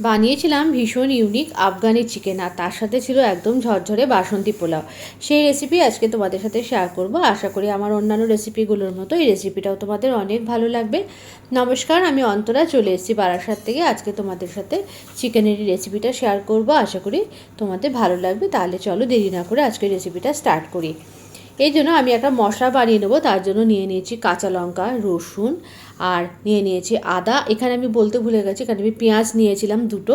বানিয়েছিলাম ভীষণ unique Afghani chicken আর তার সাথে ছিল একদম ঝরঝরে বাসন্তী পোলাও। সেই রেসিপি আজকে তোমাদের সাথে শেয়ার করব। আশা করি আমার অন্যান্য রেসিপিগুলোর মতো এই রেসিপিটাও তোমাদের অনেক ভালো লাগবে। নমস্কার, আমি অন্তরা, চলে এসেছি বারাসাত থেকে। আজকে তোমাদের সাথে চিকেনের রেসিপিটা শেয়ার করব। আশা করি তোমাদের ভালো লাগবে। তাহলে চলো দেরি না করে আজকে রেসিপিটা স্টার্ট করি। এই জন্য আমি একটা মশলা বানিয়ে নেব, তার জন্য নিয়ে নিয়েছি কাঁচা লঙ্কা, রসুন, আর নিয়ে নিয়েছি আদা। এখানে আমি বলতে ভুলে গেছি এখানে আমি পেঁয়াজ নিয়েছিলাম দুটো,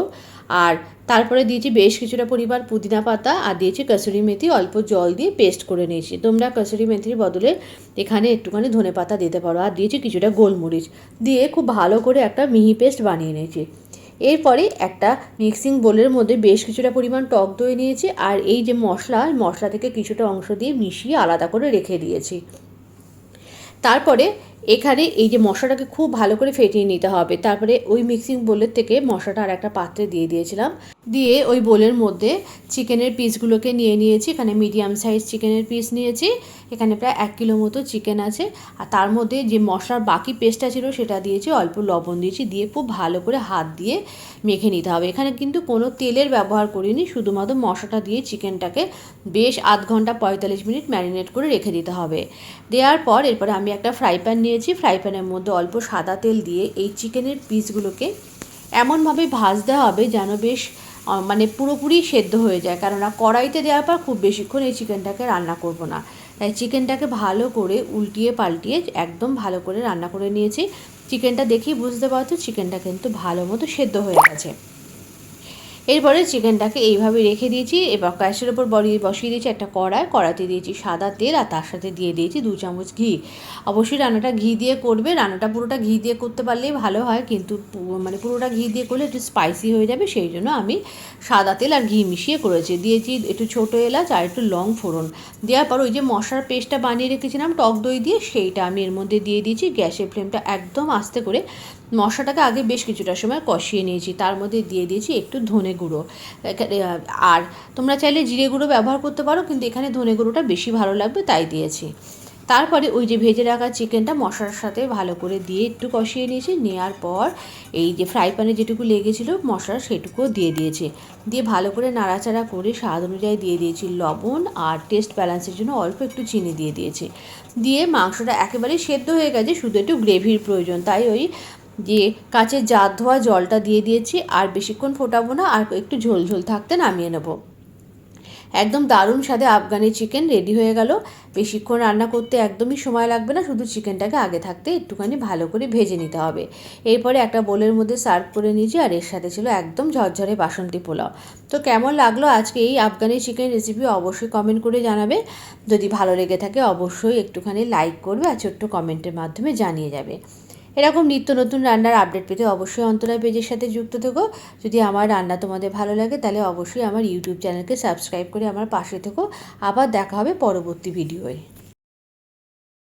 আর তারপরে দিয়েছি বেশ কিছুটা পরিমাণ পুদিনা পাতা, আর দিয়েছি কসুরি মেথি, অল্প জল দিয়ে পেস্ট করে নিয়েছি। তোমরা কসুরি মেথির বদলে এখানে একটুখানি ধনে পাতা দিতে পারো, আর দিয়েছি কিছুটা গোলমরিচ। দিয়ে খুব ভালো করে একটা মিহি পেস্ট বানিয়ে নিয়েছি। এরপরে একটা মিক্সিং বোলের মধ্যে বেশ কিছুটা পরিমাণ টক দই নিয়েছি আর এই যে মশলা মশলা থেকে কিছুটা অংশ দিয়ে মিশিয়ে আলাদা করে রেখে দিয়েছি। তারপরে এখানে এই যে মশলাটাকে খুব ভালো করে ফেটিয়ে নিতে হবে। তারপরে ওই মিক্সিং বোলের থেকে মশলাটা আর একটা পাত্রে দিয়ে দিয়েছিলাম। দিয়ে ওই বোলের মধ্যে চিকেনের পিসগুলোকে নিয়ে নিয়েছি। এখানে মিডিয়াম সাইজ চিকেনের পিস নিয়েছি। এখানে প্রায় এক কিলো মতো চিকেন আছে। আর তার মধ্যে যে মশলার বাকি পেস্টটা ছিল সেটা দিয়েছি, অল্প লবণ দিয়েছি। দিয়ে খুব ভালো করে হাত দিয়ে মেখে নিতে হবে। এখানে কিন্তু কোনো তেলের ব্যবহার করিনি, শুধুমাত্র মশলাটা দিয়ে চিকেনটাকে বেশ আধ ঘণ্টা পঁয়তাল্লিশ মিনিট ম্যারিনেট করে রেখে দিতে হবে। দেওয়ার পর এরপরে আমি একটা ফ্রাই প্যান নিয়েছি ফ্রাই প্যানের মধ্যে অল্প সাদা তেল দিয়ে এই চিকেনের পিসগুলোকে এমনভাবে ভাজতে হবে যেন বেশ মানে পুরোপুরি সেদ্ধ হয়ে যায়। কেননা কড়াইতে দেওয়ার পর খুব বেশিক্ষণ এই চিকেনটাকে রান্না করব না। তাই চিকেনটাকে ভালো করে উল্টিয়ে পাল্টিয়ে একদম ভালো করে রান্না করে নিয়েছি। চিকেনটা দেখেই বুঝতে পারছ চিকেনটা কিন্তু ভালো মতো সেদ্ধ হয়ে গেছে। এরপরে চিকেনটাকে এইভাবে রেখে দিয়েছি, এবার গ্যাসের ওপর বড়িয়ে বসিয়ে দিয়েছি একটা কড়াই কড়াতে দিয়েছি সাদা তেল আর তার সাথে দিয়ে দিয়েছি দু চামচ ঘি। অবশ্যই রান্নাটা ঘি দিয়ে করবে, রান্নাটা পুরোটা ঘি দিয়ে করতে পারলেই ভালো হয়, কিন্তু মানে পুরোটা ঘি দিয়ে করলে একটু স্পাইসি হয়ে যাবে, সেই জন্য আমি সাদা তেল আর ঘি মিশিয়ে করেছি। দিয়েছি একটু ছোটো এলাচ আর একটু লং ফোড়ন। দেওয়ার পর ওই যে মশলার পেস্টটা বানিয়ে রেখেছিলাম, টক দই দিয়ে, সেইটা আমি এর মধ্যে দিয়ে দিয়েছি, গ্যাসের ফ্লেমটা একদম আস্তে করে মশলাটাকে আগে বেশ কিছুটা সময় কষিয়ে নিয়েছি। তার মধ্যে দিয়ে দিয়েছি একটু ধনে গুঁড়ো। আর তোমরা চাইলে জিরে গুঁড়ো ব্যবহার করতে পারো, কিন্তু এখানে ধনে গুঁড়োটা বেশি ভালো লাগবে, তাই দিয়েছি। তারপরে ওই যে ভেজে রাখা চিকেনটা মশলার সাথে ভালো করে দিয়ে একটু কষিয়ে নিয়েছি। নেওয়ার পর এই যে ফ্রাই প্যানে যেটুকু লেগেছিলো মশলা সেটুকুও দিয়ে দিয়েছে। দিয়ে ভালো করে নাড়াচাড়া করে স্বাদ অনুযায়ী দিয়ে দিয়েছি লবণ আর টেস্ট ব্যালেন্সের জন্য অল্প একটু চিনি দিয়ে দিয়েছি। দিয়ে মাংসটা একেবারেই সেদ্ধ হয়ে গেছে, শুধু একটু গ্রেভির প্রয়োজন, তাই ওই যে কাঁচের জাত ধোয়া, জলটা দিয়ে দিয়েছি, আর বেশিক্ষণ ফোটাবো না, আর একটু ঝোল ঝোল থাকতে নামিয়ে নেব। একদম দারুণ স্বাদে আফগানি চিকেন রেডি হয়ে গেল। বেশিক্ষণ রান্না করতে একদমই সময় লাগবে না, শুধু চিকেনটাকে আগে থাকতে একটুখানি ভালো করে ভেজে নিতে হবে। এরপরে একটা বোলের মধ্যে সার্ভ করে নিয়েছি, আর এর সাথে ছিল একদম ঝরঝরে বাসন্তী পোলাও। তো কেমন লাগল আজকে এই আফগানি চিকেন রেসিপি অবশ্যই কমেন্ট করে জানাবে। যদি ভালো লেগে থাকে অবশ্যই একটুখানি লাইক করবে, আর ছোট্ট কমেন্টের মাধ্যমে জানিয়ে যাবে। এরকম নিত্য নতুন রান্নার আপডেট পেতে অবশ্যই অন্তরা পেজের সাথে যুক্ত থেকো। যদি আমার রান্না তোমাদের ভালো লাগে, তাহলে অবশ্যই আমার ইউটিউব চ্যানেলকে সাবস্ক্রাইব করে আমার পাশে থেকো। আবার দেখা হবে পরবর্তী ভিডিওয়ে